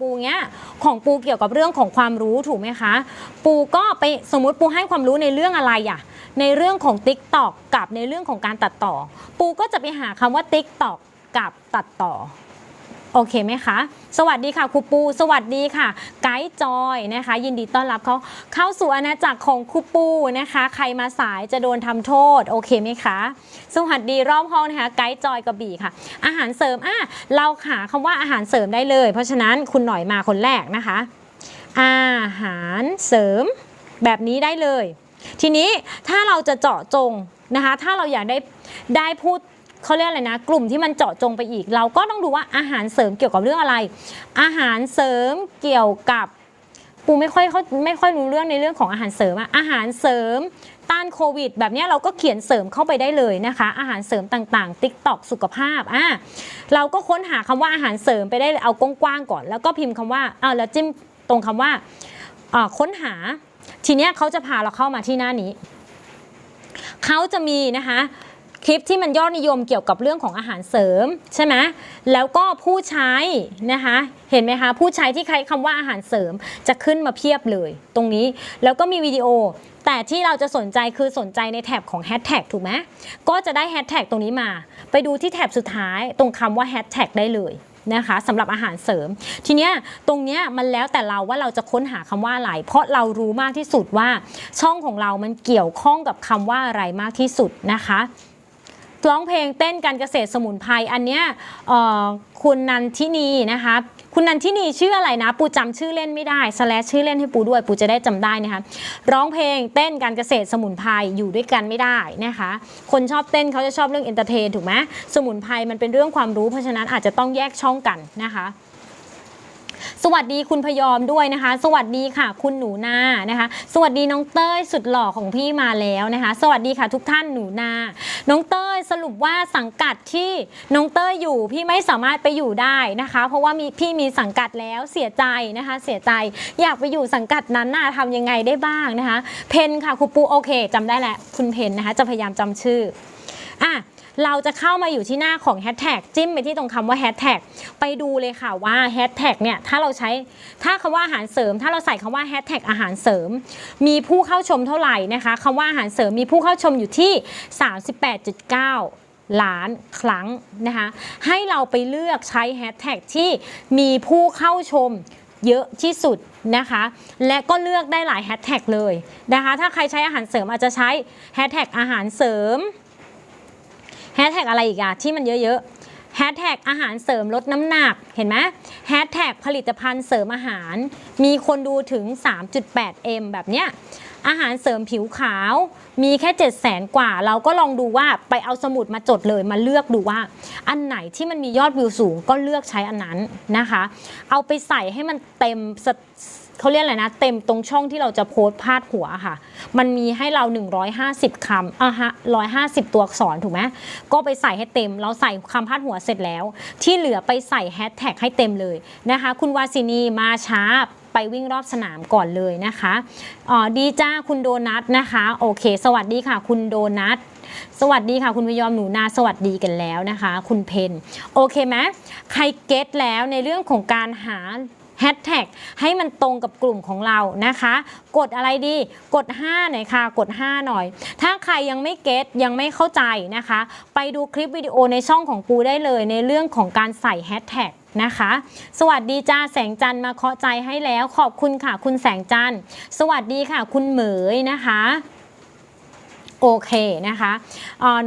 ปูเนี้ยของปูเกี่ยวกับเรื่องของความรู้ถูกไหมคะ ปูก็ไปสมมติปูให้ความรู้ในเรื่องอะไรอะในเรื่องของ Tik t o อกกับในเรื่องของการตัดต่อ ปูก็จะไปหาคำว่า Tik t o อกกับตัดต่อ โอเคไหมคะ สวัสดีค่ะครูปู สวัสดีค่ะ ไกด์จอยนะคะ ยินดีต้อนรับเขาเข้าสู่อาณาจักรของครูปูนะคะ ใครมาสายจะโดนทำโทษ โอเคไหมคะ สวัสดีรอบห้องนะคะ ไกด์จอยกระบี่ค่ะ อาหารเสริมอะเราหาคำว่าอาหารเสริมได้เลย เพราะฉะนั้นคุณหน่อยมาคนแรกนะคะ อาหารเสริมแบบนี้ได้เลย ทีนี้ถ้าเราจะเจาะจงนะคะ ถ้าเราอยากได้ได้พูด เขาเรียกอะไรนะ กลุ่มที่มันเจาะจงไปอีก เราก็ต้องดูว่าอาหารเสริมเกี่ยวกับเรื่องอะไร อาหารเสริมเกี่ยวกับปูไม่ค่อยเขาไม่ค่อยรู้เรื่องในเรื่องของอาหารเสริมอะอาหารเสริมต้านโควิด แบบนี้เราก็เขียนเสริมเข้าไปได้เลยนะคะ อาหารเสริมต่างๆ ติ๊กตอกสุขภาพอะเราก็ค้นหาคำว่าอาหารเสริมไปได้เลยเอากว้างๆก่อน แล้วก็พิมพ์คำว่าเอ้าแล้วจิ้มตรงคำว่าอ่าค้นหา ทีเนี้ยเขาจะพาเราเข้ามาที่หน้านี้เขาจะมีนะคะ คลิปที่มันยอดนิยมเกี่ยวกับเรื่องของอาหารเสริมใช่ไหมแล้วก็ผู้ใช้นะคะเห็นไหมคะผู้ใช้ที่ใช้คำว่าอาหารเสริมจะขึ้นมาเพียบเลย ตรงนี้แล้วก็มีวิดีโอ แต่ที่เราจะสนใจคือสนใจในแท็บของแฮชแท็กถูกไหมก็จะได้แฮชแท็กตรงนี้มา ไปดูที่แท็บสุดท้ายตรงคำว่าแฮชแท็กได้เลยนะคะสำหรับอาหารเสริม ทีเนี้ยตรงเนี้ยมันแล้วแต่เราว่าเราจะค้นหาคำว่าอะไร เพราะเรารู้มากที่สุดว่าช่องของเรามันเกี่ยวข้องกับคำว่าอะไรมากที่สุดนะคะ ร้องเพลงเต้นการเกษตรสมุนไพรอันเนี้ยคุณนันทินีนะคะคุณนันทินีชื่ออะไรนะ ปูจำชื่อเล่นไม่ได้สแลชชื่อเล่นให้ปูด้วย ปูจะได้จำได้นะคะร้องเพลงเต้นการเกษตรสมุนไพรอยู่ด้วยกันไม่ได้นะคะ คนชอบเต้นเขาจะชอบเรื่องเอนเตอร์เทนถูกไหมสมุนไพรมันเป็นเรื่องความรู้เพราะฉะนั้นอาจจะต้องแยกช่องกันนะคะ สวัสดีคุณพยอมด้วยนะคะ สวัสดีค่ะ คุณหนูนานะคะ สวัสดีน้องเต้ยสุดหล่อของพี่มาแล้วนะคะ สวัสดีค่ะทุกท่านหนูนา น้องเต้ยสรุปว่าสังกัดที่น้องเต้ยอยู่พี่ไม่สามารถไปอยู่ได้นะคะ เพราะว่ามีพี่มีสังกัดแล้วเสียใจนะคะ เสียใจอยากไปอยู่สังกัดนั้นน่ะทำยังไงได้บ้างนะคะ เพนค่ะครูปูโอเคจำได้แหล้วคุณเพนนะคะ จะพยายามจำชื่ออะ เราจะเข้ามาอยู่ที่หน้าของแฮชแท็กจิ้มไปที่ตรงคำว่าแฮชแท็กไปดูเลยค่ะว่าแฮชแท็กเนี่ยถ้าเราใช้ถ้าคำว่าอาหารเสริม ถ้าเราใส่คำว่าแฮชแท็กอาหารเสริม มีผู้เข้าชมเท่าไหร่นะคะคำว่าอาหารเสริมมีผู้เข้าชมอยู่ที่ 38.9ล้านครั้งนะคะให้เราไปเลือกใช้แฮชแท็กที่มีผู้เข้าชมเยอะที่สุดนะคะ และก็เลือกได้หลายแฮชแท็กเลยนะคะ ถ้าใครใช้อาหารเสริมอาจจะใช้แฮชแท็กอาหารเสริม แฮชแท็กอะไรอีกอะที่มันเยอะๆแฮชแท็กอาหารเสริมลดน้ำหนักเห็นไหมแฮชแท็กผลิตภัณฑ์เสริมอาหาร มีคนดูถึง 3.8M แบบเนี้ยอาหารเสริมผิวขาวมีแค่ 7 0 0แสนกว่า เราก็ลองดูว่าไปเอาสมุดมาจดเลยมาเลือกดูว่า อันไหนที่มันมียอดวิวสูงก็เลือกใช้อันนั้นนะคะ เอาไปใส่ให้มันเต็ม เขาเรียกอะไรนะ เต็มตรงช่องที่เราจะโพสต์พาดหัวค่ะ มันมีให้เรา 150คำอะฮะ150ตัวอักษรถูกไหมก็ไปใส่ให้เต็ม เราใส่คำพาดหัวเสร็จแล้ว ที่เหลือไปใส่แฮชแท็กให้เต็มเลยนะคะ คุณวาสินีมาช้าไปวิ่งรอบสนามก่อนเลยนะคะอ๋อดีจ้าคุณโดนัทนะคะ โอเค สวัสดีค่ะ คุณโดนัทสวัสดีค่ะ คุณพยอมหนูนาสวัสดีกันแล้วนะคะ คุณเพนโอเคไหมใครเก็ตแล้วในเรื่องของการหา แฮชแท็กให้มันตรงกับกลุ่มของเรานะคะ กดอะไรดี กด 5 หน่อยค่ะ กด 5 หน่อย ถ้าใครยังไม่เก็ตยังไม่เข้าใจนะคะ ไปดูคลิปวิดีโอในช่องของปูได้เลย ในเรื่องของการใส่แฮชแท็กนะคะ สวัสดีจ้าแสงจันทร์มาเคาะใจให้แล้ว ขอบคุณค่ะ คุณแสงจันทร์สวัสดีค่ะ คุณเหมยนะคะ โอเคนะคะ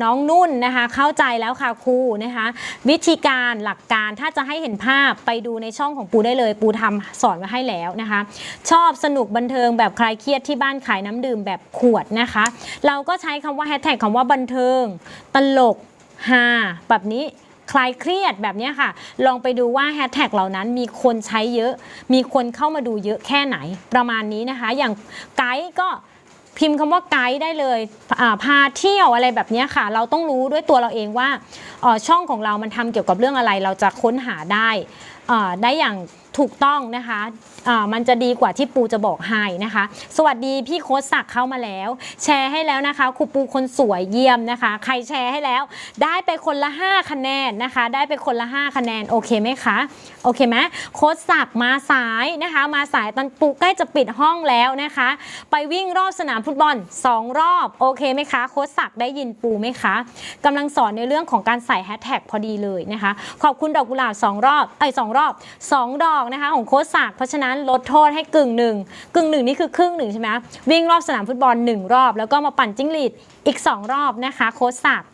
น้องนุ่นนะคะเข้าใจแล้วค่ะครูนะคะวิธีการหลักการถ้าจะให้เห็นภาพไปดูในช่องของปูได้เลย ปูทำสอนไว้ให้แล้วนะคะ ชอบสนุกบันเทิงแบบคลายเครียดที่บ้านขายน้ำดื่มแบบขวดนะคะ เราก็ใช้คำว่าแฮชแท็กคำว่าบันเทิง ตลกฮาแบบนี้คลายเครียดแบบนี้ค่ะ ลองไปดูว่าแฮชแท็กเหล่านั้นมีคนใช้เยอะ มีคนเข้ามาดูเยอะแค่ไหนประมาณนี้นะคะ อย่างไกด์ก็ พิมพ์คำว่าไกด์ได้เลยพาเที่ยวอะไรแบบนี้ค่ะ เราต้องรู้ด้วยตัวเราเองว่าช่องของเรามันทำเกี่ยวกับเรื่องอะไร เราจะค้นหาได้ได้อย่าง ถูกต้องนะคะอ่ามันจะดีกว่าที่ปูจะบอกให้นะคะ สวัสดีพี่โค้ชศักดิ์เข้ามาแล้ว แชร์ให้แล้วนะคะครูปูคนสวยเยี่ยมนะคะ ใครแชร์ให้แล้ว ได้ไปคนละ 5 คะแนนนะคะ ได้ไปคนละ 5 คะแนนโอเคไหมคะโอเคไหมโค้ชศักดิ์มาสายนะคะ มาสายตอนปูใกล้จะปิดห้องแล้วนะคะ ไปวิ่งรอบสนามฟุตบอล 2 รอบโอเคไหมคะโค้ชศักดิ์ได้ยินปูไหมคะกำลังสอนในเรื่องของการใส่แฮชแท็กพอดีเลยนะคะ ขอบคุณดอกกุหลาบ2รอบไอ้ยสองรอบ 2 ดอกนะคะของโค้ชศักดิ์เพราะฉะนั้นลดโทษให้กึ่งหนึ่งกึ่งหนึ่งนี่คือครึ่งหนึ่งใช่ไหมวิ่งรอบสนามฟุตบอล 1 รอบ แล้วก็มาปั่นจิ้งหรีดอีก 2 รอบนะคะโค้ชศักดิ์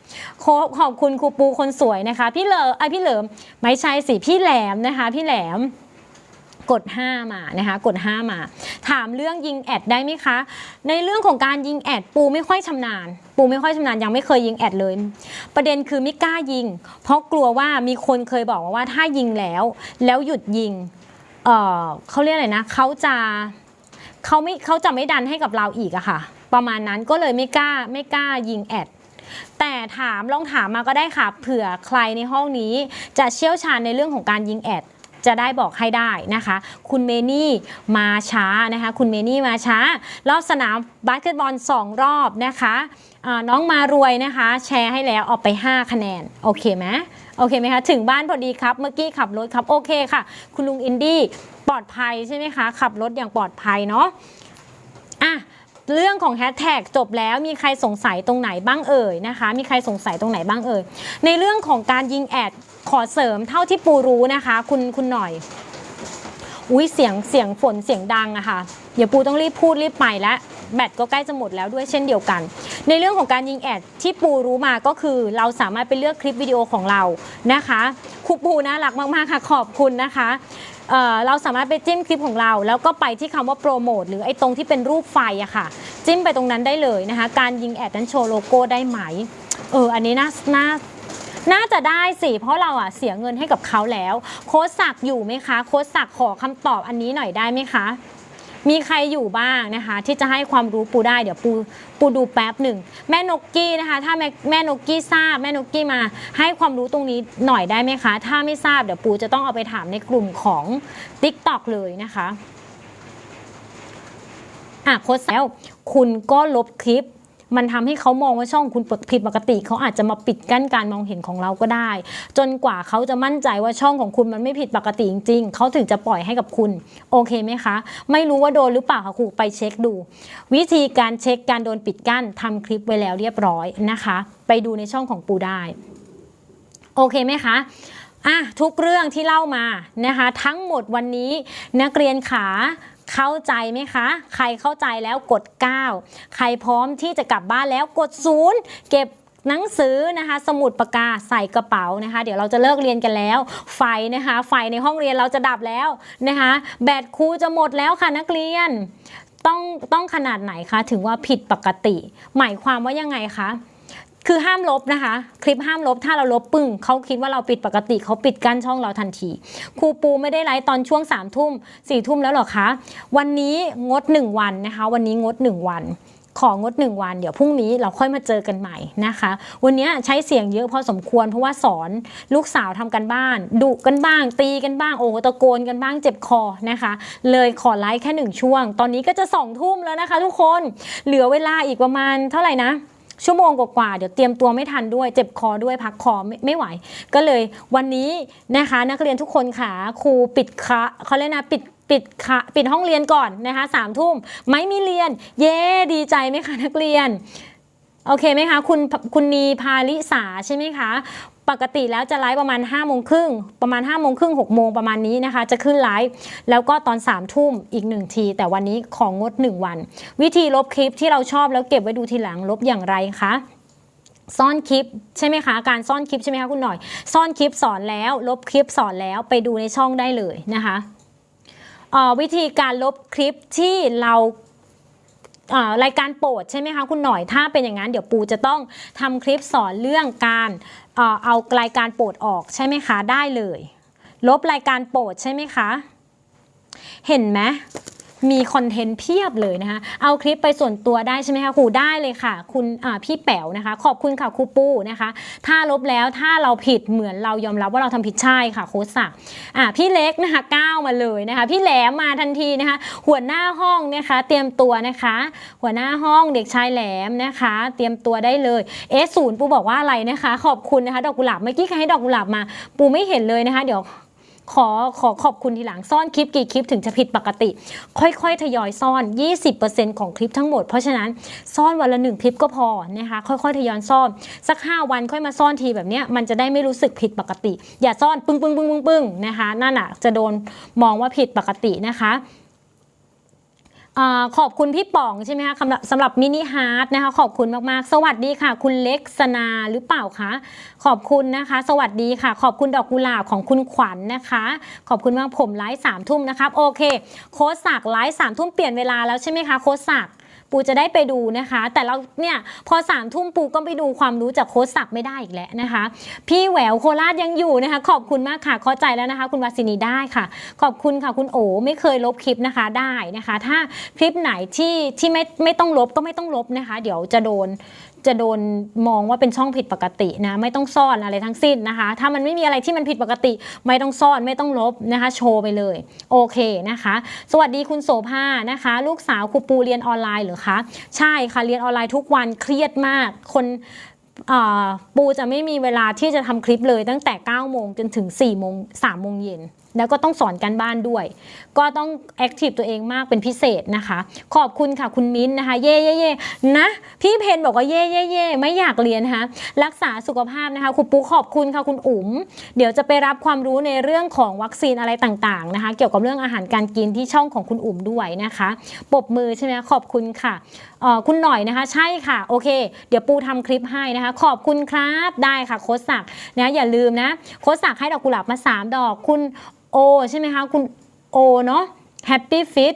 ขอบคุณครูปูคนสวยนะคะ พี่เหลิมไอพี่เหลิมไม่ใช่สิพี่แหลมนะคะ พี่แหลม กด 5 มานะคะกด 5 มา ถามเรื่องยิงแอดได้ไหมคะ ในเรื่องของการยิงแอดปูไม่ค่อยชำนาญ ปูไม่ค่อยชำนาญยังไม่เคยยิงแอดเลย ประเด็นคือไม่กล้ายิง เพราะกลัวว่ามีคนเคยบอกมาว่าถ้ายิงแล้ว แล้วหยุดยิงเเขาเรียกอะไรนะเขาจะเขาไม่เขาจะไม่ดันให้กับเราอีกอะค่ะ ประมาณนั้นก็เลยไม่กล้าไม่กล้ายิงแอดแต่ถามลองถามมาก็ได้ค่ะเผื่อใครในห้องนี้จะเชี่ยวชาญในเรื่องของการยิงแอด จะได้บอกให้ได้นะคะ คุณเมนี่มาช้านะคะ คุณเมนี่มาช้า รอบสนามบาสเกตบอล 2 รอบนะคะน้องมารวยนะคะ แชร์ให้แล้วเอาไป 5 คะแนน โอเคไหมโอเคไหมคะ ถึงบ้านพอดีครับ เมื่อกี้ขับรถครับ โอเคค่ะ คุณลุงอินดี้ปลอดภัยใช่ไหมคะ ขับรถอย่างปลอดภัยเนาะอะเรื่องของแฮชแท็กจบแล้วมีใครสงสัยตรงไหนบ้างเอ่ยนะคะ มีใครสงสัยตรงไหนบ้างเอ่ยในเรื่องของการยิงแอด ขอเสริมเท่าที่ปูรู้นะคะ คุณคุณหน่อย อุ้ยเสียงเสียงฝนเสียงดังอะค่ะเดี๋ยวปูต้องรีบพูดรีบไปแล้วแบตก็ใกล้จะหมดแล้วด้วยเช่นเดียวกัน ในเรื่องของการยิงแอดที่ปูรู้มาก็คือ เราสามารถไปเลือกคลิปวิดีโอของเรานะคะครูปูน่ารักมากๆค่ะขอบคุณนะคะเเราสามารถไปจิ้มคลิปของเรา แล้วก็ไปที่คำว่าโปรโมทหรือไอ้ตรงที่เป็นรูปไฟอะค่ะ จิ้มไปตรงนั้นได้เลยนะคะ การยิงแอดนั้นโชว์โลโก้ได้ไหมเอออันนี้น่าน่า น่าจะได้สิเพราะเราอะเสียเงินให้กับเขาแล้ว โค้ชศักอยู่ไหมคะ โค้ชศักขอคำตอบอันนี้หน่อยได้ไหมคะ มีใครอยู่บ้างนะคะ ที่จะให้ความรู้ปูได้เดี๋ยวปูปูดูแป๊บหนึ่งแม่นกกี้นะคะ ถ้าแม่แม่นกกี้ทราบแม่นกกี้มาให้ความรู้ตรงนี้หน่อยได้ไหมคะ ถ้าไม่ทราบเดี๋ยวปูจะต้องเอาไปถามในกลุ่มของ t ิ k t o k เลยนะคะอะโค้ชแล้วคุณก็ลบคลิป มันทำให้เขามองว่าช่องคุณผิดปกติ เขาอาจจะมาปิดกั้นการมองเห็นของเราก็ได้ จนกว่าเขาจะมั่นใจว่าช่องของคุณมันไม่ผิดปกติจริงๆเขาถึงจะปล่อยให้กับคุณ โอเคไหมคะ ไม่รู้ว่าโดนหรือเปล่าค่ะครูไปเช็คดู วิธีการเช็คการโดนปิดกั้นทำคลิปไว้แล้วเรียบร้อยนะคะ ไปดูในช่องของปูได้โอเคไหมคะอะทุกเรื่องที่เล่ามานะคะ ทั้งหมดวันนี้นักเรียนขา เข้าใจไหมคะ ใครเข้าใจแล้วกด 9 ใครพร้อมที่จะกลับบ้านแล้วกด 0 เก็บหนังสือนะคะ สมุดปากกาใส่กระเป๋านะคะ เดี๋ยวเราจะเลิกเรียนกันแล้ว ไฟนะคะ ไฟในห้องเรียนเราจะดับแล้วนะคะ แบตครูจะหมดแล้วค่ะนักเรียน ต้องต้องขนาดไหนคะ ถึงว่าผิดปกติ หมายความว่ายังไงคะ คือห้ามลบนะคะ คลิปห้ามลบถ้าเราลบปึ้งเขาคิดว่าเราปิดปกติเขาปิดกั้นช่องเราทันทีครูปูไม่ได้ไลฟ์ตอนช่วง3ามทุ่มสี่ทุ่มแล้วหรอคะวันนี้งด 1 วันนะคะ วันนี้งด 1 วันของด 1 วันเดี๋ยวพรุ่งนี้เราค่อยมาเจอกันใหม่นะคะ วันนี้ใช้เสียงเยอะพอสมควรเพราะว่าสอนลูกสาวทำกันบ้านดุกันบ้าง ตีกันบ้างโอ้ตะโกนกันบ้างเจ็บคอนะคะ เลยขอไลฟ์แค่หนึ่งช่วง ตอนนี้ก็จะสองทุ่มแล้วนะคะ ทุกคนเหลือเวลาอีกประมาณเท่าไหร่นะ ชั่วโมงกว่าๆเดี๋ยวเตรียมตัวไม่ทันด้วย เจ็บคอด้วยพักคอไม่ไม่ไหว ก็เลยวันนี้นะคะ นักเรียนทุกคนค่ะครูปิดคะเขาเรียกนะปิดปิดคะปิดห้องเรียนก่อนนะคะสามทุ่มไม่มีเรียน เย้ดีใจไหมคะนักเรียนโอเคไหมคะคุณคุณนีพาลิสาใช่ไหมคะ ปกติแล้วจะไลฟ์ประมาณ5้าโมงครึ่งประมาณ5้าโมงครึ่งหกโมงประมาณนี้นะคะ จะขึ้นไลฟ์แล้วก็ตอน3ามทุ่มอีกหนึ่งที แต่วันนี้ของงด 1 วัน วิธีลบคลิปที่เราชอบแล้วเก็บไว้ดูทีหลังลบอย่างไรคะซ่อนคลิปใช่ไหมคะการซ่อนคลิปใช่ไหมคะคุณหน่อย ซ่อนคลิปสอนแล้ว ลบคลิปสอนแล้วไปดูในช่องได้เลยนะคะออวิธีการลบคลิปที่เราารายการโปรดใช่ไหมคะคุณหน่อยถ้าเป็นอย่างนั้นเดี๋ยวปูจะต้องทำคลิปสอนเรื่องการ เออเอารายการโปรดออกใช่ไหมคะ ได้เลย ลบรายการโปรดใช่ไหมคะ เห็นไหม มีคอนเทนต์เพียบเลยนะคะ เอาคลิปไปส่วนตัวได้ใช่ไหมคะครูได้เลยค่ะ คุณพี่แป๋วนะคะ ขอบคุณค่ะครูปูนะคะ ถ้าลบแล้วถ้าเราผิดเหมือนเรายอมรับว่าเราทำผิดใช่ค่ะโค้ชศักดิ์อ่าพี่เล็กนะคะก้าวมาเลยนะคะ พี่แหลมมาทันทีนะคะ หัวหน้าห้องนะคะ เตรียมตัวนะคะ หัวหน้าห้องเด็กชายแหลมนะคะ เตรียมตัวได้เลยเอศูนย์ปูบอกว่าอะไรนะคะ ขอบคุณนะคะ ดอกกุหลาบเมื่อกี้ใครให้ดอกกุหลาบมา ปูไม่เห็นเลยนะคะ เดี๋ยว ขอขอขอบคุณทีหลังซ่อนคลิปกี่คลิปถึงจะผิดปกติ ค่อยๆ ทยอยซ่อน 20%ของคลิปทั้งหมด เพราะฉะนั้นซ่อนวันละหนึ่งคลิปก็พอนะคะค่อยๆ ทยอยซ่อนสัก 5 วันค่อยมาซ่อนทีแบบนี้มันจะได้ไม่รู้สึกผิดปกติ อย่าซ่อนปึ้งปึ้งปึ้งปึ้งปึ้งนะคะนั่นอะจะโดนมองว่าผิดปกตินะคะ ขอบคุณพี่ป๋องใช่ไหมคะสำหรับสำหรับมินิฮาร์ดนะคะขอบคุณมากๆ สวัสดีค่ะ คุณเล็กสนาหรือเปล่าคะขอบคุณนะคะ สวัสดีค่ะ ขอบคุณดอกกุหลาบของคุณขวัญนะคะ ขอบคุณมากผมไลฟ์สามทุ่มนะครับโอเค โค้ชศักไลฟ์สามทุ่มเปลี่ยนเวลาแล้วใช่ไหมคะโค้ชศัก ปูจะได้ไปดูนะคะ แต่เราเนี่ยพอสามทุ่มปูก็ไปดูความรู้จากโค้ชศักดิ์ไม่ได้อีกแล้วนะคะ พี่แหววโคราชยังอยู่นะคะ ขอบคุณมากค่ะเข้าใจแล้วนะคะ คุณวาสินีได้ค่ะ ขอบคุณค่ะคุณโอไม่เคยลบคลิปนะคะได้นะคะ ถ้าคลิปไหนที่ที่ไม่ไม่ต้องลบก็ไม่ต้องลบนะคะ เดี๋ยวจะโดน จะโดนมองว่าเป็นช่องผิดปกตินะไม่ต้องซ่อนอะไรทั้งสิ้นนะคะ ถ้ามันไม่มีอะไรที่มันผิดปกติ ไม่ต้องซ่อนไม่ต้องลบนะคะโชว์ไปเลยโอเคนะคะ สวัสดีคุณโสภานะคะ ลูกสาวครูปูเรียนออนไลน์หรือคะใช่ค่ะเรียนออนไลน์ทุกวันเครียดมากคนปูจะไม่มีเวลาที่จะทำคลิปเลยตั้งแต่9โมงจนถึง4โมง3โมงเย็น แล้วก็ต้องสอนการบ้านด้วย ก็ต้องแอคทีฟตัวเองมากเป็นพิเศษนะคะ ขอบคุณค่ะคุณมิ้นนะคะ เย่เย่เย่นะ พี่เพนบอกว่าเย่เย่เย่ไม่อยากเรียนนะคะรักษาสุขภาพนะคะคุณปูขอบคุณค่ะคุณอุ๋ม เดี๋ยวจะไปรับความรู้ในเรื่องของวัคซีนอะไรต่างๆนะคะ เกี่ยวกับเรื่องอาหารการกินที่ช่องของคุณอุ๋มด้วยนะคะปบมือใช่ไหมขอบคุณค่ะเออคุณหน่อยนะคะ ใช่ค่ะโอเค เดี๋ยวปูทำคลิปให้นะคะ ขอบคุณครับได้ค่ะโค้ชศักนะอย่าลืมนะโค้ชศักให้ดอกกุหลาบมา 3 ดอกคุณโอใช่ไหมคะ คุณโอเนาะแฮปปี้ฟิต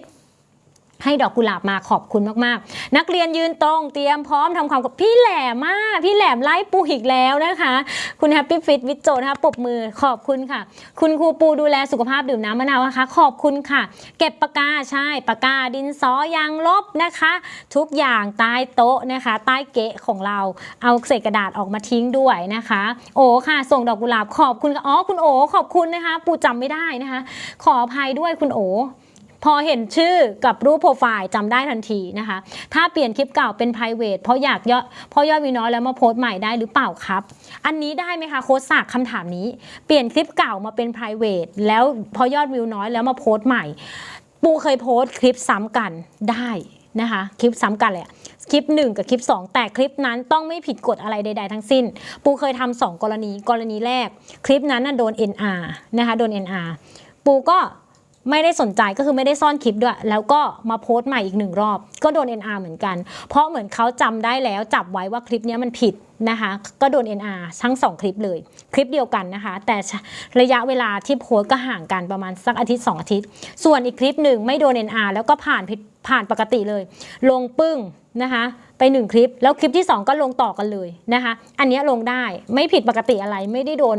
ให้ดอกกุหลาบมาขอบคุณมากๆ นักเรียนยืนตรงเตรียมพร้อมทำความกับพี่แหลมมากพี่แหลมไล่ปูอีกแล้วนะคะ คุณแฮปปี้ฟิตวิจโจนะคะปบมือขอบคุณค่ะ คุณครูปูดูแลสุขภาพดื่มน้ำมะนาวนะคะ ขอบคุณค่ะ เก็บปากกาใช่ปากกาดินสอยางลบนะคะ ทุกอย่างใต้โต๊ะนะคะ ใต้เกะของเราเอาเศษกระดาษออกมาทิ้งด้วยนะคะ โอ้ค่ะ ส่งดอกกุหลาบขอบคุณค่ะอ๋อคุณโอขอบคุณนะคะ ปูจำไม่ได้นะคะ ขออภัยด้วยคุณโอ พอเห็นชื่อกับรูปโปรไฟล์จำได้ทันทีนะคะ ถ้าเปลี่ยนคลิปเก่าเป็น private เพราะอยากยอดเพราะยอดวิวน้อยแล้วมาโพสต์ใหม่ได้หรือเปล่าครับ อันนี้ได้ไหมคะโค้ชศักคำถามนี้ เปลี่ยนคลิปเก่ามาเป็น private แล้วพอยอดวิวน้อยแล้วมาโพสต์ใหม่ ปูเคยโพสต์คลิปซ้ำกันได้นะคะคลิปซ้ำกันเลยคลิป 1 กับคลิป 2 แต่คลิปนั้นต้องไม่ผิดกฎอะไรใด ๆ ทั้งสิ้น ปูเคยทำสองกรณีกรณีแรก คลิปนั้นน่ะโดน NR นะคะโดน NR ปูก็ ไม่ได้สนใจก็คือไม่ได้ซ่อนคลิปด้วย แล้วก็มาโพสต์ใหม่อีกหนึ่งรอบ ก็โดน NR เหมือนกัน เพราะเหมือนเขาจำได้แล้วจับไว้ว่าคลิปนี้มันผิดนะคะ ก็โดน NR ทั้งสองคลิปเลย คลิปเดียวกันนะคะ แต่ระยะเวลาที่โพสต์ก็ห่างกันประมาณสักอาทิตย์ 2 อาทิตย์ ส่วนอีกคลิปหนึ่งไม่โดน NR แล้วก็ผ่านผิดผ่านปกติเลย ลงปึ้ง นะคะไปหนึ่งคลิป แล้วคลิปที่ 2 ก็ลงต่อกันเลยนะคะอันนี้ลงได้ไม่ผิดปกติอะไรไม่ได้โดน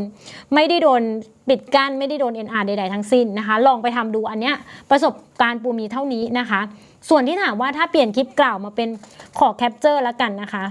ไม่ได้โดนปิดกั้นไม่ได้โดน NR ใดๆทั้งสิ้นนะคะลองไปทำดูอันเนี้ยประสบการณ์ปูมีเท่านี้นะคะ ส่วนที่ถามว่าถ้าเปลี่ยนคลิปเก่ามาเป็นขอแคปเจอร์แล้วกันนะคะ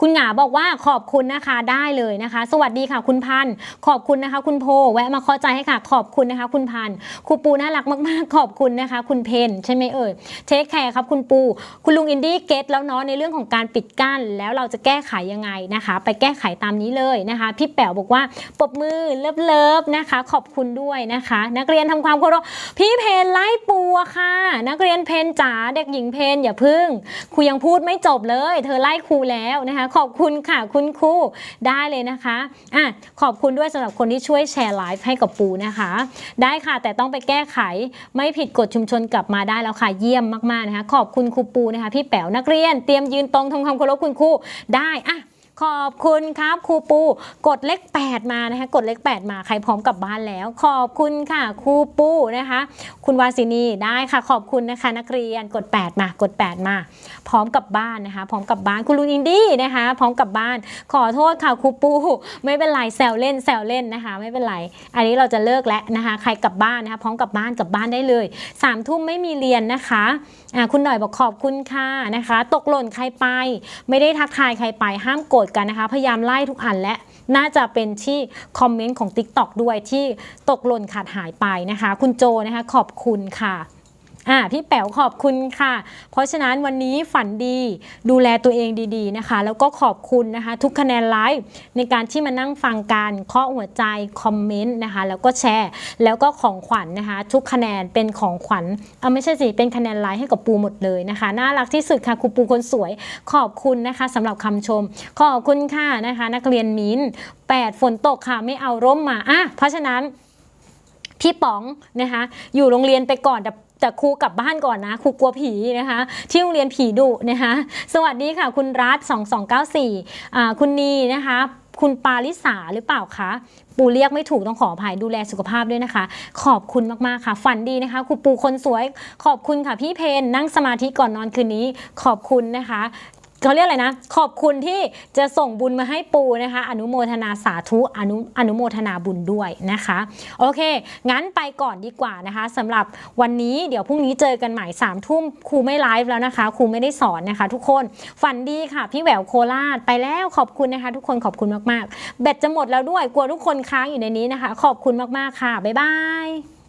คุณหงาบอกว่าขอบคุณนะคะได้เลยนะคะ สวัสดีค่ะคุณพันขอบคุณนะคะ คุณโพแวะมาเข้อใจให้ค่ะ ขอบคุณนะคะ คุณพันครูปูน่ารักมากๆ ขอบคุณนะคะ คุณเพนใช่ไหมเอ่ยเทคแคร์ครับคุณปู คุณลุงอินดี้เก็ตแล้วเนาะในเรื่องของการปิดกั้น แล้วเราจะแก้ไขยังไงนะคะ ไปแก้ไขตามนี้เลยนะคะ พี่แป๋วบอกว่าปบมือเลิฟเลิฟๆนะคะ ขอบคุณด้วยนะคะ นักเรียนทำความเคารพพี่เพนไล่ปูอะค่ะ นักเรียนเพนจ๋าเด็กหญิงเพนอย่าพึ่งครูยังพูดไม่จบเลย เธอไล่ครูแล้วนะคะขอบคุณค่ะคุณครูได้เลยนะคะอะขอบคุณด้วยสำหรับคนที่ช่วยแชร์ไลฟ์ให้กับปูนะคะ ได้ค่ะแต่ต้องไปแก้ไขไม่ผิดกฎชุมชนกลับมาได้แล้วค่ะเยี่ยมมากๆนะคะขอบคุณครูปูนะคะพี่แป๋วนักเรียนเตรียมยืนตรงทำความเคารพคุณครูได้อะ ขอบคุณครับครูปู กดเลข8มานะคะกดเลข8มาใครพร้อมกลับบ้านแล้ว ขอบคุณค่ะครูปูนะคะ คุณวาสินีได้ค่ะ ขอบคุณนะคะ นักเรียนกด 8 มากด 8 มา พร้อมกลับบ้านนะคะ พร้อมกลับบ้านคุณลุงอินดี้นะคะ พร้อมกลับบ้าน ขอโทษค่ะครูปู ไม่เป็นไรแซวเล่นแซวเล่นนะคะ ไม่เป็นไรอันนี้เราจะเลิกแล้วนะคะ ใครกลับบ้านนะคะ พร้อมกลับบ้านกลับบ้านได้เลยสามทุ่มไม่มีเรียนนะคะ อ่าคุณหน่อยบอกขอบคุณค่ะนะคะ ตกหล่นใครไป ไม่ได้ทักทายใครไปห้ามโกรธกันนะคะ พยายามไล่ทุกอันและน่าจะเป็นที่คอมเมนต์ของ TikTok ด้วยที่ตกหล่นขาดหายไปนะคะ คุณโจนะคะขอบคุณค่ะ อ่าพี่แป๋วขอบคุณค่ะ เพราะฉะนั้นวันนี้ฝันดีดูแลตัวเองดีๆนะคะ แล้วก็ขอบคุณนะคะ ทุกคะแนนไลฟ์ในการที่มานั่งฟังการเคาะหัวใจคอมเมนต์นะคะ แล้วก็แชร์ แล้วก็ของขวัญนะคะ ทุกคะแนนเป็นของขวัญเอาไม่ใช่สิเป็นคะแนนไลฟ์ให้กับปูหมดเลยนะคะ น่ารักที่สุดค่ะครูปูคนสวย ขอบคุณนะคะสำหรับคำชม ขอบคุณค่ะนะคะ นักเรียนมิ้นแปดฝนตกค่ะไม่เอาร่มมาอะเพราะฉะนั้นพี่ป๋องนะคะอยู่โรงเรียนไปก่อนแต่ แต่ครูกลับบ้านก่อนนะครูกลัวผีนะคะ ที่โรงเรียนผีดุนะคะ สวัสดีค่ะ คุณรัฐ2294อ่าคุณนีนะคะคุณปาลิสาหรือเปล่าคะ ปูเรียกไม่ถูกต้องขออภัยดูแลสุขภาพด้วยนะคะ ขอบคุณมาก ๆ ค่ะ ฝันดีนะคะครูปูคนสวย ขอบคุณค่ะพี่เพนนั่งสมาธิก่อนนอนคืนนี้ ขอบคุณนะคะ เขาเรียกอะไรนะ ขอบคุณที่จะส่งบุญมาให้ปูนะคะ อนุโมทนาสาธุอนุอนุโมทนาบุญด้วยนะคะ โอเค งั้นไปก่อนดีกว่านะคะสำหรับวันนี้เดี๋ยวพรุ่งนี้เจอกันใหม่3ามทุ่มครูไม่ไลฟ์แล้วนะคะครูไม่ได้สอนนะคะ ทุกคนฝันดีค่ะ พี่แหววโคราชไปแล้วขอบคุณนะคะ ทุกคนขอบคุณมากๆ แบตจะหมดแล้วด้วยกลัวทุกคนค้างอยู่ในนี้นะคะ ขอบคุณมากๆค่ะบ๊ายบาย